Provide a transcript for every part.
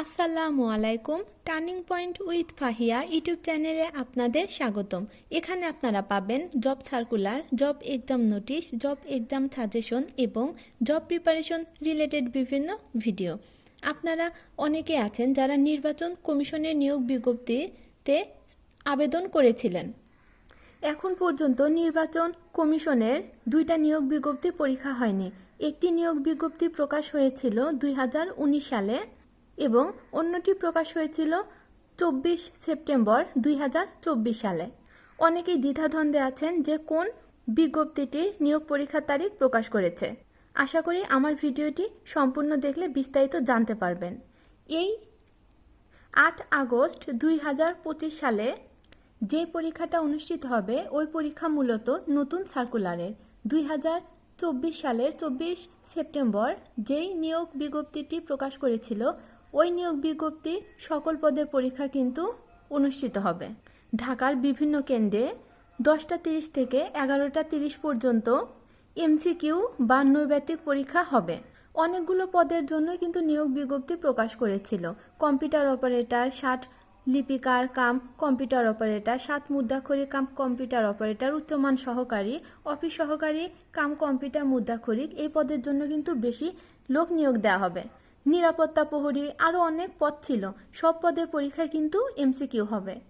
আসসালামু আলাইকুম turning point with Fahiya YouTube চ্যানেলে আপনাদের স্বাগতম। এখানে আপনারা পাবেন job circular, job exam notice, job exam suggestion এবং জব প্রিপারেশন রিলেটেড বিভিন্ন ভিডিও। আপনারা অনেকে আছেন যারা নির্বাচন কমিশনের নিয়োগ বিজ্ঞপ্তিতে আবেদন করেছিলেন। এখন পর্যন্ত নির্বাচন কমিশনের দুইটা নিয়োগ বিজ্ঞপ্তি পরীক্ষা হয়নি। একটি নিয়োগ বিজ্ঞপ্তি প্রকাশ হয়েছিল দুই হাজার উনিশ সালে। এবং অন্যটি প্রকাশ হয়েছিল চব্বিশ সেপ্টেম্বর দুই হাজার চব্বিশ সালে। অনেকেই দ্বিধাদ্বন্দ্বে আছেন যে কোন বিজ্ঞপ্তিটি নিয়োগ পরীক্ষার তারিখ প্রকাশ করেছে। আশা করি আমার ভিডিওটি সম্পূর্ণ দেখলে বিস্তারিত জানতে পারবেন। এই আট আগস্ট দুই হাজার পঁচিশ সালে যে পরীক্ষাটা অনুষ্ঠিত হবে, ওই পরীক্ষা মূলত নতুন সার্কুলারের। দুই হাজার চব্বিশ সালের চব্বিশ সেপ্টেম্বর যেই নিয়োগ বিজ্ঞপ্তিটি প্রকাশ করেছিল ওই নিয়োগ বিজ্ঞপ্তি সকল পদের পরীক্ষা কিন্তু অনুষ্ঠিত হবে। ঢাকার বিভিন্ন কেন্দ্রে দশটা তিরিশ থেকে এগারোটা তিরিশ পর্যন্ত এমসিকিউ বা নৈবেতিক পরীক্ষা হবে। অনেকগুলো পদের জন্য কিন্তু নিয়োগ বিজ্ঞপ্তি প্রকাশ করেছিল। কম্পিউটার অপারেটর ষাট, লিপিকার কাম কম্পিউটার অপারেটর সাত মুদ্রাক্ষরিক কাম কম্পিউটার অপারেটর, উচ্চমান সহকারী, অফিস সহকারী কাম কম্পিউটার, মুদ্রাক্ষরিক এই পদের জন্য কিন্তু বেশি লোক নিয়োগ দেওয়া হবে। নিরাপত্তা প্রহরী আরও অনেক পদ ছিল। সব পদের পরীক্ষায় কিন্তু এমসিকিউ হবে।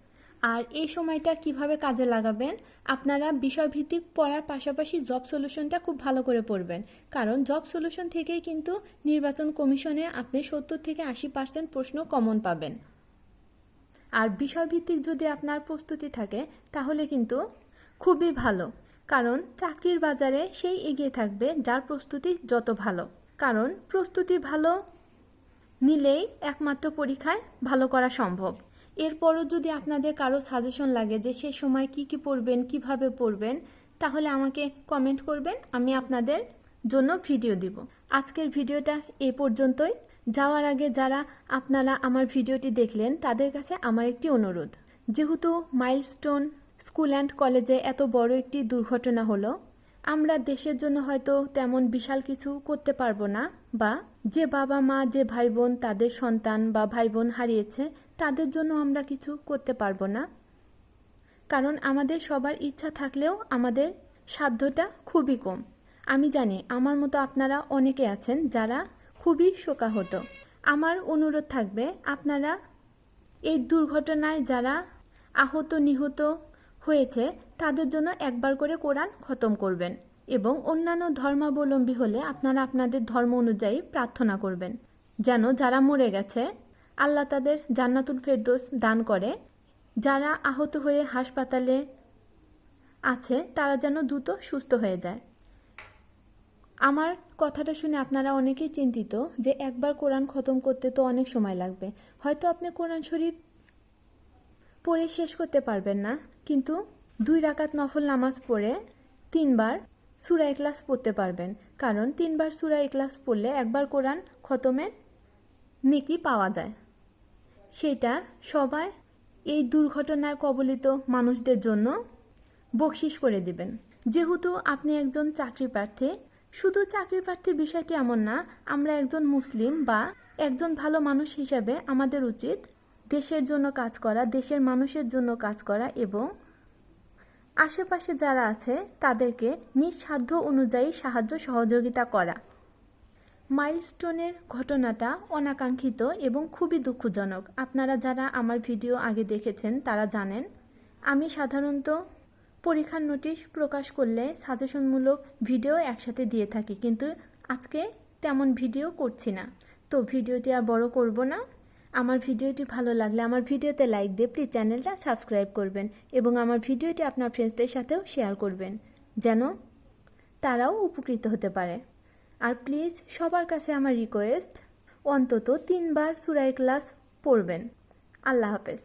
আর এই সময়টা কীভাবে কাজে লাগাবেন? আপনারা বিষয়ভিত্তিক পড়ার পাশাপাশি জব সলিউশনটা খুব ভালো করে পড়বেন। কারণ জব সলিউশন থেকেই কিন্তু নির্বাচন কমিশনে আপনি সত্তর থেকে আশি পার্সেন্ট প্রশ্ন কমন পাবেন। আর বিষয়ভিত্তিক যদি আপনার প্রস্তুতি থাকে, তাহলে কিন্তু খুবই ভালো। কারণ চাকরির বাজারে সেই এগিয়ে থাকবে যার প্রস্তুতি যত ভালো। কারণ প্রস্তুতি ভালো নিলেই একমাত্র পরীক্ষায় ভালো করা সম্ভব। এরপরও যদি আপনাদের কারও সাজেশন লাগে যে সে সময় কি কি পড়বেন, কীভাবে পড়বেন, তাহলে আমাকে কমেন্ট করবেন, আমি আপনাদের জন্য ভিডিও দিব। আজকের ভিডিওটা এ পর্যন্তই। যাওয়ার আগে যারা আপনারা আমার ভিডিওটি দেখলেন, তাদের কাছে আমার একটি অনুরোধ। যেহেতু মাইলস্টোন স্কুল অ্যান্ড কলেজে এত বড় একটি দুর্ঘটনা হলো আমরা দেশের জন্য হয়তো তেমন বিশাল কিছু করতে পারব না, বা যে বাবা মা, যে ভাই বোন তাদের সন্তান বা ভাই বোন হারিয়েছে, তাদের জন্য আমরা কিছু করতে পারব না। কারণ আমাদের সবার ইচ্ছা থাকলেও আমাদের সাধ্যটা খুবই কম। আমি জানি, আমার মতো আপনারা অনেকে আছেন যারা খুবই শোকাহত। আমার অনুরোধ থাকবে, আপনারা এই দুর্ঘটনায় যারা আহত নিহত হয়েছে তাদের জন্য একবার করে কোরআন খতম করবেন এবং অন্যান্য ধর্মাবলম্বী হলে আপনারা আপনাদের ধর্ম অনুযায়ী প্রার্থনা করবেন। যেন যারা মরে গেছে, আল্লাহ তাদের জান্নাতুল ফেরদোস দান করে। যারা আহত হয়ে হাসপাতালে আছে, তারা যেন দ্রুত সুস্থ হয়ে যায়। আমার কথাটা শুনে আপনারা অনেকেই চিন্তিত যে একবার কোরআন খতম করতে তো অনেক সময় লাগবে। হয়তো আপনি কোরআন শরীফ পড়ে শেষ করতে পারবেন না, কিন্তু দুই রাকাত নফল নামাজ পড়ে তিনবার সুরা এক্লাস পড়তে পারবেন। কারণ তিনবার সুরা এক্লাস পড়লে একবার কোরআন খতমের নেকি পাওয়া যায়। সেটা সবাই এই দুর্ঘটনায় কবলিত মানুষদের জন্য বকশিস করে দিবেন। যেহেতু আপনি একজন চাকরি প্রার্থী, শুধু চাকরি প্রার্থী বিষয়টি এমন না, আমরা একজন মুসলিম বা একজন ভালো মানুষ হিসাবে আমাদের উচিত দেশের জন্য কাজ করা, দেশের মানুষের জন্য কাজ করা এবং আশেপাশে যারা আছে, তাদেরকে নিজ সাধ্য অনুযায়ী সাহায্য সহযোগিতা করা। মাইলস্টোনের ঘটনাটা অনাকাঙ্ক্ষিত এবং খুবই দুঃখজনক। আপনারা যারা আমার ভিডিও আগে দেখেছেন, তারা জানেন, আমি সাধারণত পরীক্ষার নোটিশ প্রকাশ করলে সাজেশনমূলক ভিডিও একসাথে দিয়ে থাকি, কিন্তু আজকে তেমন ভিডিও করছি না। তো ভিডিওটি আর বড় করব না। আমার ভিডিওটি ভালো লাগলে আমার ভিডিওতে লাইক দিয়ে প্লিজ চ্যানেলটা সাবস্ক্রাইব করবেন এবং আমার ভিডিওটি আপনার ফ্রেন্ডসদের সাথেও শেয়ার করবেন, যেন তারাও উপকৃত হতে পারে। আর প্লিজ সবার কাছে আমার রিকোয়েস্ট অন্তত তিনবার সুরাই ক্লাস পড়বেন। আল্লাহ হাফেজ।